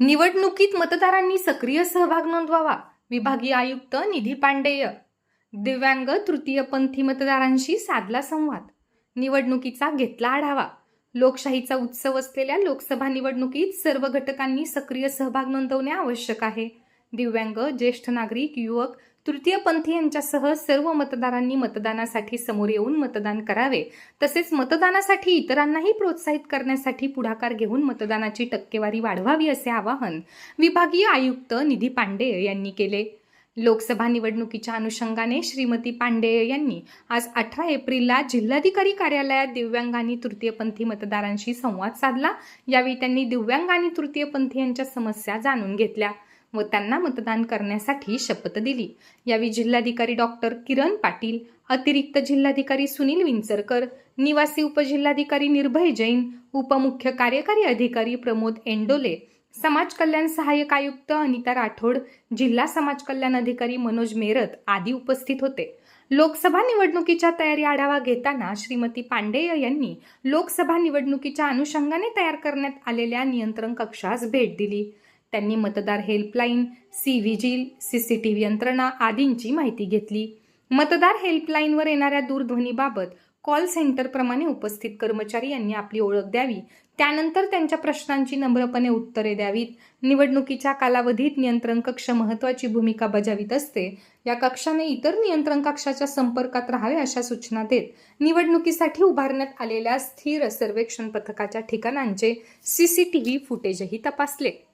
निवडणुकीत मतदारांनी सक्रिय सहभाग नोंदवावा विभागीय आयुक्त निधी पांडेय. दिव्यांग तृतीयपंथी मतदारांशी साधला संवाद. निवडणुकीचा घेतला आढावा. लोकशाहीचा उत्सव असलेल्या लोकसभा निवडणुकीत सर्व घटकांनी सक्रिय सहभाग नोंदवणे आवश्यक आहे. दिव्यांग ज्येष्ठ नागरिक युवक तृतीयपंथी यांच्यासह सर्व मतदारांनी मतदानासाठी समोर येऊन मतदान करावे. तसेच मतदानासाठी इतरांनाही प्रोत्साहित करण्यासाठी पुढाकार घेऊन मतदानाची टक्केवारी वाढवावी असे आवाहन विभागीय आयुक्त निधी पांडे यांनी केले. लोकसभा निवडणुकीच्या अनुषंगाने श्रीमती पांडे यांनी आज अठरा एप्रिलला जिल्हाधिकारी कार्यालयात दिव्यांग आणि तृतीयपंथी मतदारांशी संवाद साधला. यावेळी त्यांनी दिव्यांग आणि तृतीयपंथी यांच्या समस्या जाणून घेतल्या. व त्यांना मतदान करण्यासाठी शपथ दिली. यावेळी जिल्हाधिकारी डॉक्टर किरण पाटील अतिरिक्त जिल्हाधिकारी सुनील विंचरकर निवासी उपजिल्हाधिकारी निर्भय जैन उपमुख्य कार्यकारी अधिकारी प्रमोद एंडोले समाज कल्याण सहाय्यक आयुक्त अनिता राठोड जिल्हा समाज कल्याण अधिकारी मनोज मेरत आदी उपस्थित होते. लोकसभा निवडणुकीच्या तयारी आढावा घेताना श्रीमती पांडेय यांनी लोकसभा निवडणुकीच्या अनुषंगाने तयार करण्यात आलेल्या नियंत्रण कक्षास भेट दिली. त्यांनी मतदार हेल्पलाईन सी व्हिजिल व्ही यंत्रणा आदींची माहिती घेतली. मतदार हेल्पलाईनवर येणाऱ्या दूरध्वनीबाबत कॉल सेंटरप्रमाणे उपस्थित कर्मचारी यांनी आपली ओळख द्यावी. त्यानंतर त्यांच्या प्रश्नांची नम्रपणे उत्तरे द्यावीत. निवडणुकीच्या कालावधीत नियंत्रण कक्ष महत्वाची भूमिका बजावित असते. या कक्षाने इतर नियंत्रण कक्षाच्या संपर्कात राहावे अशा सूचना देत निवडणुकीसाठी उभारण्यात आलेल्या स्थिर सर्वेक्षण पथकाच्या ठिकाणांचे सीसीटीव्ही फुटेजही तपासले.